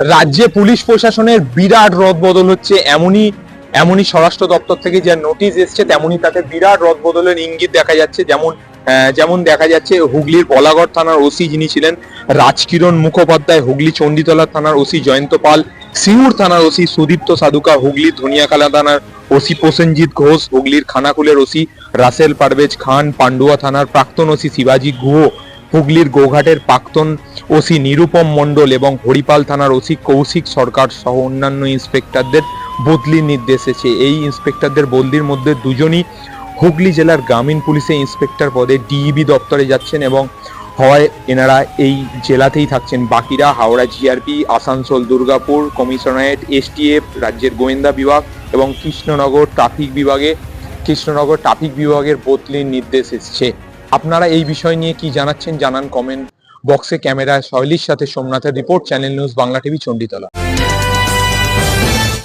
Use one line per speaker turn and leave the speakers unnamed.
রাজ্যে পুলিশ প্রশাসনের বিরাট রদবদল হচ্ছে, এমনই এমনই স্বরাষ্ট্র দপ্তর থেকে যে নোটিশ এসছে, তেমনই তাতে বিরাট রদবদলের ইঙ্গিত দেখা যাচ্ছে। যেমন যেমন দেখা যাচ্ছে, হুগলির বলাগড় থানার ওসি যিনি ছিলেন, রাজকিরণ মুখোপাধ্যায়, হুগলি চণ্ডীতলা থানার ওসি জয়ন্ত পাল, সিঙ্গুর থানার ওসি সুদীপ্ত সাধুকা হুগলির ধনিয়াকালা থানার ওসি প্রসেনজিৎ ঘোষ, হুগলির খানাকুলের ওসি রাসেল পারভেজ খান, পান্ডুয়া থানার প্রাক্তন ওসি শিবাজি গুহ, হুগলির গোঘাটের প্রাক্তন ওসি নিরুপম মণ্ডল এবং হরিপাল থানার ওসি কৌশিক সরকার সহ অন্যান্য ইন্সপেক্টরদের বদলির নির্দেশ এসেছে। এই ইন্সপেক্টরদের বদলির মধ্যে দুজনই হুগলি জেলার গ্রামীণ পুলিশে ইন্সপেক্টর পদে ডিইবি দপ্তরে যাচ্ছেন এবং হওয়ায় এনারা এই জেলাতেই থাকছেন। বাকিরা Howrah, GRP, Asansol, Durgapur, commissionerate, STF, রাজ্যের গোয়েন্দা বিভাগ এবং কৃষ্ণনগর ট্রাফিক বিভাগে, কৃষ্ণনগর ট্রাফিক বিভাগের বদলির নির্দেশ এসছে। আপনারা এই বিষয় নিয়ে কি জানাচ্ছেন জানান কমেন্ট বক্সে ক্যামেরায় শৈলীর সাথে সোমনাথের report channel news Bangla TV Chanditala.